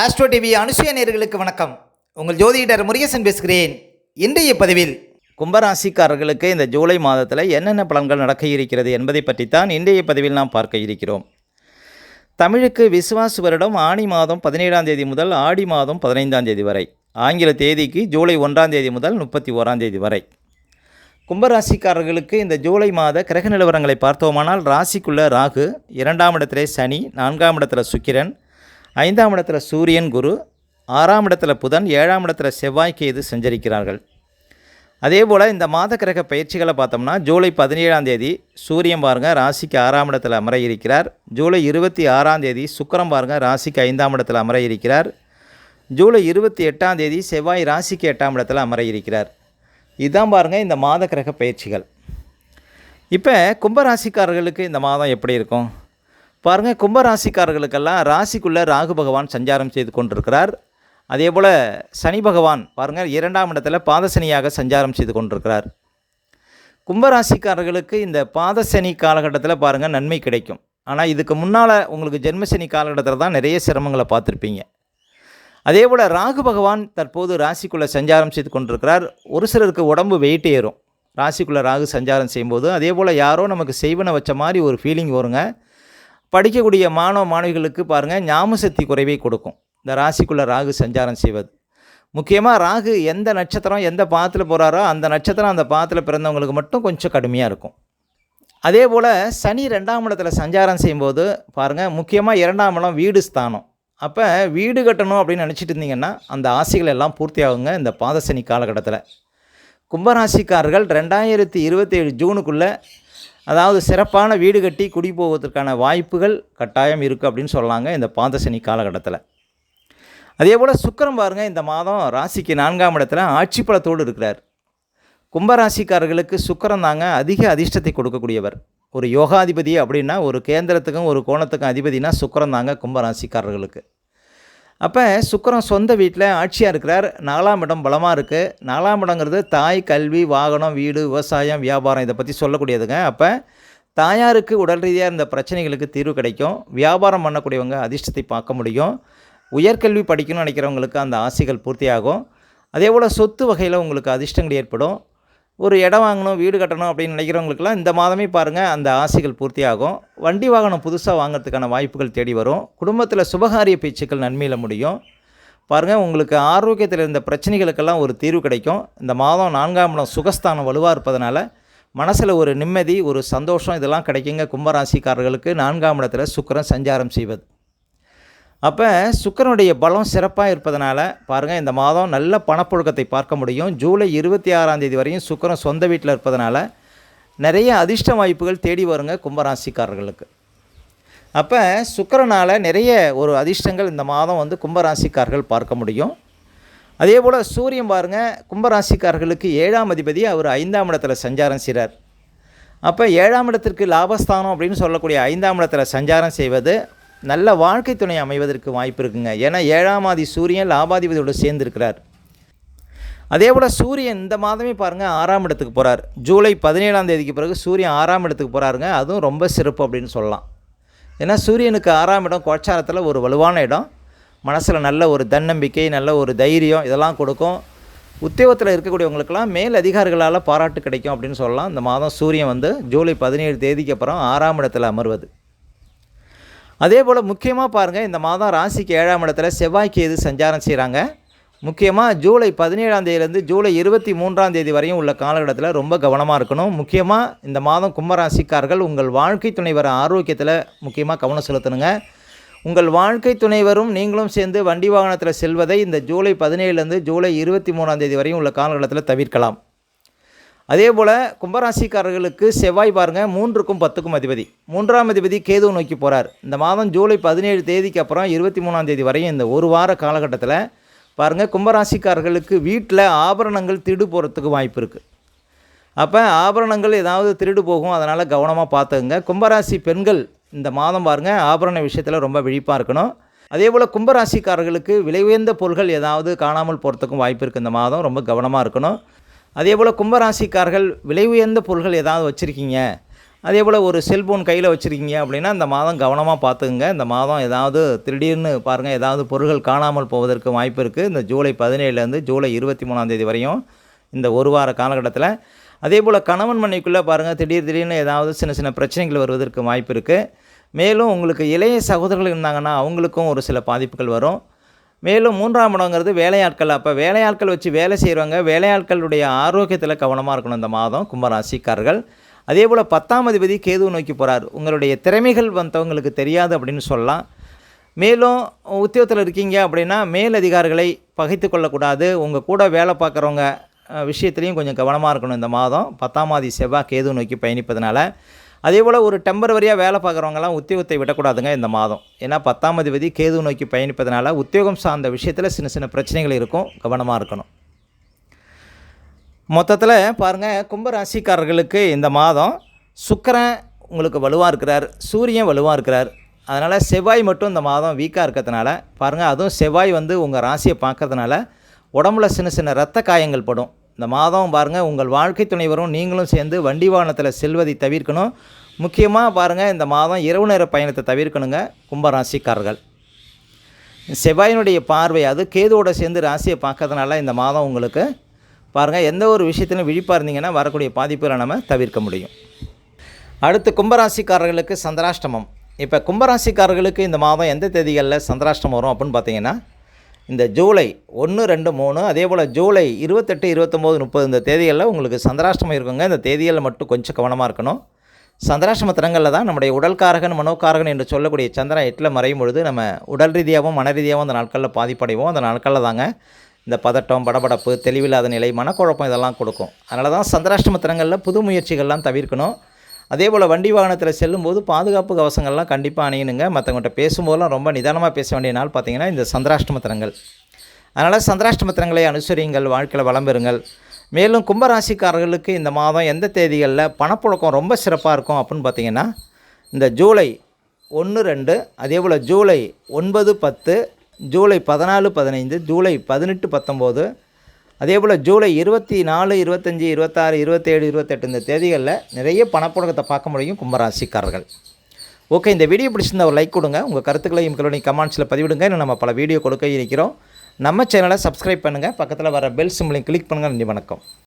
Astro TV அனுசுய நேர்களுக்கு வணக்கம். உங்கள் ஜோதிடர் முருகேசன் பேசுகிறேன். இன்றைய பதிவில் கும்பராசிக்காரர்களுக்கு இந்த ஜூலை மாதத்தில் என்னென்ன பலன்கள் நடக்க இருக்கிறது என்பதை பற்றித்தான் இன்றைய பதிவில் நாம் பார்க்க இருக்கிறோம். தமிழுக்கு விசுவாசு வருடம் ஆணி மாதம் பதினேழாம் தேதி முதல் ஆடி மாதம் பதினைந்தாம் தேதி வரை. ஆங்கில தேதிக்கு ஜூலை ஒன்றாம் தேதி முதல் முப்பத்தி ஓராம் தேதி வரை. கும்பராசிக்காரர்களுக்கு இந்த ஜூலை மாத கிரக நிலவரங்களை பார்த்தோமானால் ராசிக்குள்ள ராகு இரண்டாம் இடத்துல சனி நான்காம் இடத்துல சுக்கிரன் ஐந்தாம் இடத்துல சூரியன் குரு ஆறாம் இடத்துல புதன் ஏழாம் இடத்துல செவ்வாய் கேது சஞ்சரிக்கிறார்கள். அதே போல் இந்த மாத கிரக பயிற்சிகளை பார்த்தோம்னா ஜூலை பதினேழாம் தேதி சூரியன் பாருங்க ராசிக்கு ஆறாம் இடத்துல அமர இருக்கிறார் ஜூலை இருபத்தி ஆறாம் தேதி சுக்கிரம் பாருங்க ராசிக்கு ஐந்தாம் இடத்துல அமர இருக்கிறார் ஜூலை இருபத்தி எட்டாம் தேதி செவ்வாய் ராசிக்கு எட்டாம் இடத்துல அமர இருக்கிறார் இதுதான் பாருங்க இந்த மாத கிரக பயிற்சிகள். இப்போ கும்பராசிக்காரர்களுக்கு இந்த மாதம் எப்படி இருக்கும்? பாருங்கள் கும்பராசிக்காரர்களுக்கெல்லாம் ராசிக்குள்ளே ராகு பகவான் சஞ்சாரம் செய்து கொண்டிருக்கிறார். அதே போல் சனி பகவான் பாருங்கள் இரண்டாம் இடத்துல பாதசனியாக சஞ்சாரம் செய்து கொண்டிருக்கிறார். கும்பராசிக்காரர்களுக்கு இந்த பாதசனி காலகட்டத்தில் பாருங்கள் நன்மை கிடைக்கும். ஆனால் இதுக்கு முன்னால் உங்களுக்கு ஜென்மசனி காலகட்டத்தில் தான் நிறைய சிரமங்களை பார்த்துருப்பீங்க. அதே போல் ராகு பகவான் தற்போது ராசிக்குள்ளே சஞ்சாரம் செய்து கொண்டிருக்கிறார். ஒரு சிலருக்கு உடம்பு வெயிட் ஏறும். ராசிக்குள்ளே ராகு சஞ்சாரம் செய்யும்போது அதே போல் யாரோ நமக்கு செய்வனை வச்ச மாதிரி ஒரு ஃபீலிங் வருங்க. படிக்கக்கூடிய மாணவ மாணவிகளுக்கு பாருங்கள் ஞாபகசக்தி குறைவை கொடுக்கும். இந்த ராசிக்குள்ளே ராகு சஞ்சாரம் செய்வது. முக்கியமாக ராகு எந்த நட்சத்திரம் எந்த பாத்தில் போகிறாரோ அந்த நட்சத்திரம் அந்த பாத்தில் பிறந்தவங்களுக்கு மட்டும் கொஞ்சம் கடுமையாக இருக்கும். அதே போல் சனி ரெண்டாம் இடத்துல சஞ்சாரம் செய்யும்போது பாருங்கள் முக்கியமாக இரண்டாம் இடம் வீடு ஸ்தானம். அப்போ வீடு கட்டணும் அப்படின்னு நினச்சிட்டு இருந்தீங்கன்னா அந்த ஆசைகள் எல்லாம் பூர்த்தி ஆகுங்க இந்த பாதசனி காலகட்டத்தில். கும்பராசிக்காரர்கள் ரெண்டாயிரத்தி இருபத்தேழு ஜூனுக்குள்ளே அதாவது சிறப்பான வீடு கட்டி குடி போவதற்கான வாய்ப்புகள் கட்டாயம் இருக்குது அப்படின்னு சொல்லலாங்க இந்த பாதசனி காலகட்டத்தில். அதே போல் சுக்கிரம் பாருங்கள் இந்த மாதம் ராசிக்கு நான்காம் இடத்துல ஆட்சி பலத்தோடு இருக்கிறார். கும்பராசிக்காரர்களுக்கு சுக்கரம் தாங்க அதிக அதிர்ஷ்டத்தை கொடுக்கக்கூடியவர். ஒரு யோகாதிபதி அப்படின்னா ஒரு கேந்திரத்துக்கும் ஒரு கோணத்துக்கும் அதிபதினா சுக்கரம் தாங்க கும்பராசிக்காரர்களுக்கு. அப்போ சுக்கிரம் சொந்த வீட்டில் ஆட்சியாக இருக்கிறார். நாலாம் இடம் பலமாக இருக்குது நாலாம் இடங்கிறது தாய் கல்வி வாகனம் வீடு விவசாயம் வியாபாரம் இதை பற்றி சொல்லக்கூடியதுங்க. அப்போ தாயாருக்கு உடல் ரீதியாக இருந்த பிரச்சனைகளுக்கு தீர்வு கிடைக்கும். வியாபாரம் பண்ணக்கூடியவங்க அதிர்ஷ்டத்தை பார்க்க முடியும். உயர்கல்வி படிக்கணும்னு நினைக்கிறவங்களுக்கு அந்த ஆசைகள் பூர்த்தியாகும். அதே போல் சொத்து வகையில் உங்களுக்கு அதிர்ஷ்டங்கள் ஏற்படும். ஒரு இடம் வாங்கணும் வீடு கட்டணும் அப்படின்னு நினைக்கிறவங்களுக்குலாம் இந்த மாதமே பாருங்கள் அந்த ஆசைகள் பூர்த்தியாகும். வண்டி வாகனம் புதுசாக வாங்குறதுக்கான வாய்ப்புகள் தேடி வரும். குடும்பத்தில் சுபகாரிய பேச்சுக்கள் நன்மையில் முடியும். பாருங்கள் உங்களுக்கு ஆரோக்கியத்தில் இருந்த பிரச்சனைகளுக்கெல்லாம் ஒரு தீர்வு கிடைக்கும். இந்த மாதம் நான்காம் இடம் சுகஸ்தானம் வலுவாக இருப்பதனால மனசில் ஒரு நிம்மதி ஒரு சந்தோஷம் இதெல்லாம் கிடைக்குங்க. கும்பராசிக்காரர்களுக்கு நான்காம் இடத்துல சுக்கிரன் சஞ்சாரம் செய்வது. அப்போ சுக்கரனுடைய பலம் சிறப்பாக இருப்பதனால பாருங்கள் இந்த மாதம் நல்ல பணப்புழக்கத்தை பார்க்க முடியும். ஜூலை இருபத்தி ஆறாம் தேதி வரையும் சுக்கரன் சொந்த வீட்டில் இருப்பதனால நிறைய அதிர்ஷ்ட வாய்ப்புகள் தேடி வருங்க கும்பராசிக்காரர்களுக்கு. அப்போ சுக்கரனால் நிறைய ஒரு அதிர்ஷ்டங்கள் இந்த மாதம் வந்து கும்பராசிக்காரர்கள் பார்க்க முடியும். அதே போல் சூரியன் பாருங்கள் கும்பராசிக்காரர்களுக்கு ஏழாம் அதிபதி அவர் ஐந்தாம் இடத்துல சஞ்சாரம் செய்கிறார் அப்போ ஏழாம் இடத்திற்கு லாபஸ்தானம் அப்படின்னு சொல்லக்கூடிய ஐந்தாம் இடத்துல சஞ்சாரம் செய்வது நல்ல வாழ்க்கை துணை அமைவதற்கு வாய்ப்பு இருக்குங்க. ஏன்னா ஏழாம் ஆதி சூரியன் லாபாதிபதியோடு சேர்ந்திருக்கிறார். அதே போல் சூரியன் இந்த மாதமே பாருங்கள் ஆறாம் இடத்துக்கு போகிறார் ஜூலை பதினேழாம் தேதிக்கு பிறகு சூரியன் ஆறாம் இடத்துக்கு போகிறாருங்க அதுவும் ரொம்ப சிறப்பு அப்படின்னு சொல்லலாம். ஏன்னா சூரியனுக்கு ஆறாம் இடம் கோச்சாரத்தில் ஒரு வலுவான இடம். மனசில் நல்ல ஒரு தன்னம்பிக்கை நல்ல ஒரு தைரியம் இதெல்லாம் கொடுக்கும். உத்தியோகத்தில் இருக்கக்கூடியவங்களுக்கெல்லாம் மேல் அதிகாரிகளால் பாராட்டு கிடைக்கும் அப்படின்னு சொல்லலாம். இந்த மாதம் சூரியன் வந்து ஜூலை பதினேழு தேதிக்கு அப்புறம் ஆறாம் இடத்துல அமர்வது. அதே போல் முக்கியமாக பாருங்கள் இந்த மாதம் ராசிக்கு ஏழாம் இடத்துல செவ்வாய்க்கு எது சஞ்சாரம் செய்கிறாங்க முக்கியமாக ஜூலை பதினேழாம் தேதியிலேருந்து ஜூலை இருபத்தி மூன்றாம் தேதி வரையும் உள்ள காலகட்டத்தில் ரொம்ப கவனமாக இருக்கணும். முக்கியமாக இந்த மாதம் கும்பராசிக்காரர்கள் உங்கள் வாழ்க்கை துணைவர் ஆரோக்கியத்தில் முக்கியமாக கவனம் செலுத்தணுங்க. உங்கள் வாழ்க்கை துணைவரும் நீங்களும் சேர்ந்து வண்டி வாகனத்தில் செல்வதை இந்த ஜூலை பதினேழுலேருந்து ஜூலை இருபத்தி மூணாம் தேதி வரையும் உள்ள காலகட்டத்தில் தவிர்க்கலாம். அதே போல் கும்பராசிக்காரர்களுக்கு செவ்வாய் பாருங்கள் மூன்றுக்கும் பத்துக்கும் அதிபதி. மூன்றாம் அதிபதி கேது நோக்கி போகிறார் இந்த மாதம் ஜூலை பதினேழு தேதிக்கு அப்புறம் இருபத்தி மூணாம் தேதி வரையும் இந்த ஒரு வார காலகட்டத்தில் பாருங்கள் கும்பராசிக்காரர்களுக்கு வீட்டில் ஆபரணங்கள் திருடு போகிறதுக்கு வாய்ப்பு இருக்குது அப்போ ஆபரணங்கள் ஏதாவது திருடு போகும் அதனால் கவனமாக பார்த்துக்குங்க. கும்பராசி பெண்கள் இந்த மாதம் பாருங்கள் ஆபரண விஷயத்தில் ரொம்ப விழிப்பாக இருக்கணும். அதே போல் கும்பராசிக்காரர்களுக்கு விலை உயர்ந்த பொருள்கள் ஏதாவது காணாமல் போகிறதுக்கும் வாய்ப்பு இருக்குது இந்த மாதம் ரொம்ப கவனமாக இருக்கணும். அதே போல் கும்பராசிக்கார்கள் விலை உயர்ந்த பொருள்கள் ஏதாவது வச்சுருக்கீங்க. அதே போல் ஒரு செல்ஃபோன் கையில் வச்சுருக்கீங்க அப்படின்னா இந்த மாதம் கவனமாக பார்த்துக்குங்க. இந்த மாதம் ஏதாவது திடீர்னு பாருங்கள் ஏதாவது பொருள்கள் காணாமல் போவதற்கு வாய்ப்பு இருக்குது இந்த ஜூலை பதினேழுலேருந்து ஜூலை இருபத்தி மூணாந்தேதி வரையும் இந்த ஒரு வார காலகட்டத்தில். அதே போல் கணவன் மனைவிக்குள்ளே பாருங்கள் திடீர் திடீர்னு ஏதாவது சின்ன சின்ன பிரச்சனைகள் வருவதற்கு வாய்ப்பு இருக்குது மேலும் உங்களுக்கு இளைய சகோதரர்கள் இருந்தாங்கன்னா அவங்களுக்கும் ஒரு சில பாதிப்புகள் வரும். மேலும் மூன்றாம் இடங்கிறது வேலையாட்கள். அப்போ வேலையாட்கள் வச்சு வேலை செய்கிறவங்க வேலையாட்களுடைய ஆரோக்கியத்தில் கவனமாக இருக்கணும் இந்த மாதம் கும்பராசிக்காரர்கள். அதே போல் பத்தாம் அதிபதி கேது நோக்கி போகிறார் உங்களுடைய திறமைகள் வந்தவங்களுக்கு தெரியாது அப்படின்னு சொல்லலாம். மேலும் உத்தியோகத்தில் இருக்கீங்க அப்படின்னா மேல் அதிகாரிகளை பகைத்து கொள்ளக்கூடாது. உங்கள் கூட வேலை பார்க்குறவங்க விஷயத்துலையும் கொஞ்சம் கவனமாக இருக்கணும் இந்த மாதம். பத்தாம் ஆதி செவ்வாய் கேது நோக்கி பயணிப்பதனால அதே போல் ஒரு டெம்பரவரியாக வேலை பார்க்குறவங்கலாம் உத்தியோகத்தை விடக்கூடாதுங்க இந்த மாதம். ஏன்னா பத்தாம் அதிபதி கேது நோக்கி பயணிப்பதனால உத்தியோகம் சார்ந்த விஷயத்தில் சின்ன சின்ன பிரச்சனைகள் இருக்கும் கவனமாக இருக்கணும். மொத்தத்தில் பாருங்கள் கும்பராசிக்காரர்களுக்கு இந்த மாதம் சுக்கரன் உங்களுக்கு வலுவாக இருக்கிறார் சூரியன் வலுவாக இருக்கிறார். அதனால் செவ்வாய் மட்டும் இந்த மாதம் வீக்காக இருக்கிறதுனால பாருங்கள் அதுவும் செவ்வாய் வந்து உங்கள் ராசியை பார்க்கறதுனால உடம்புல சின்ன சின்ன இரத்த காயங்கள் படும். இந்த மாதம் பாருங்கள் உங்கள் வாழ்க்கை துணைவரும் நீங்களும் சேர்ந்து வண்டி வாகனத்தில் செல்வதை தவிர்க்கணும். முக்கியமாக பாருங்கள் இந்த மாதம் இரவு நேர பயணத்தை தவிர்க்கணுங்க கும்பராசிக்காரர்கள். செவ்வாயினுடைய பார்வை அது கேதுவோட சேர்ந்து ராசியை பார்க்கறதுனால இந்த மாதம் உங்களுக்கு பாருங்கள் எந்த ஒரு விஷயத்திலும் விழிப்பாக இருந்தீங்கன்னா வரக்கூடிய பாதிப்புகளை நம்ம தவிர்க்க முடியும். அடுத்து கும்பராசிக்காரர்களுக்கு சந்திராஷ்டமம். இப்போ கும்பராசிக்காரர்களுக்கு இந்த மாதம் எந்த தேதிகளில் சந்திராஷ்டமம் வரும் அப்படின்னு பார்த்தீங்கன்னா இந்த ஜூலை ஒன்று ரெண்டு மூணு அதே போல் ஜூலை இருபத்தெட்டு இருபத்தொம்போது முப்பது இந்த தேதிகளில் உங்களுக்கு சந்திராஷ்டமம் இருக்குங்க. இந்த தேதிகளில் மட்டும் கொஞ்சம் கவனமாக இருக்கணும். சந்திராஷ்டம தினங்களில் தான் நம்முடைய உடல்காரகன் மனோக்காரகன் என்று சொல்லக்கூடிய சந்திரன் எட்டில் மறையும் பொழுது நம்ம உடல் ரீதியாகவும் மன ரீதியாகவும் அந்த நாட்களில் பாதிப்படைவோம். அந்த நாட்களில் தாங்க இந்த பதட்டம் படபடப்பு தெளிவில்லாத நிலை மனக்குழப்பம் இதெல்லாம் கொடுக்கும். அதனால தான் சந்திராஷ்டம தினங்களில் புது முயற்சிகள்லாம் தவிர்க்கணும். அதே போல் வண்டி வாகனத்தில் செல்லும்போது பாதுகாப்பு கவசங்கள்லாம் கண்டிப்பாக அணியணுங்க. மற்றவங்கள்ட்ட பேசும்போதெல்லாம் ரொம்ப நிதானமாக பேச வேண்டிய நாள் பார்த்தீங்கன்னா இந்த சந்திராஷ்டமத்திரங்கள். அதனால் சந்திராஷ்டமத்திரங்களை அனுசரியுங்கள் வாழ்க்கையில் வளம் பெறுங்கள். மேலும் கும்பராசிக்காரர்களுக்கு இந்த மாதம் எந்த தேதிகளில் பணப்புழக்கம் ரொம்ப சிறப்பாக இருக்கும் அப்படின்னு பார்த்தீங்கன்னா இந்த ஜூலை ஒன்று ரெண்டு அதே போல் ஜூலை ஒன்பது பத்து ஜூலை பதினாலு பதினைந்து ஜூலை பதினெட்டு பத்தொம்போது அதே போல் ஜூலை இருபத்தி நாலு இருபத்தஞ்சி இருபத்தாறு இருபத்தேழு இருபத்தெட்டு இந்த தேதிகளில் நிறைய பணப்புழக்கத்தை பார்க்க முடியும் கும்பராசிக்காரர்கள். ஓகே இந்த வீடியோ பிடிச்சிருந்தா ஒரு லைக் கொடுங்க. உங்கள் கருத்துக்களையும் உங்களுடைய கமெண்ட்ஸில் பதிவிடுங்க. இன்னும் நம்ம பல வீடியோ கொடுக்க இருக்கிறோம். நம்ம சேனலை சப்ஸ்கிரைப் பண்ணுங்கள் பக்கத்தில் வர பெல் சிம்லையும் கிளிக் பண்ணுங்கள் நன்றி வணக்கம்.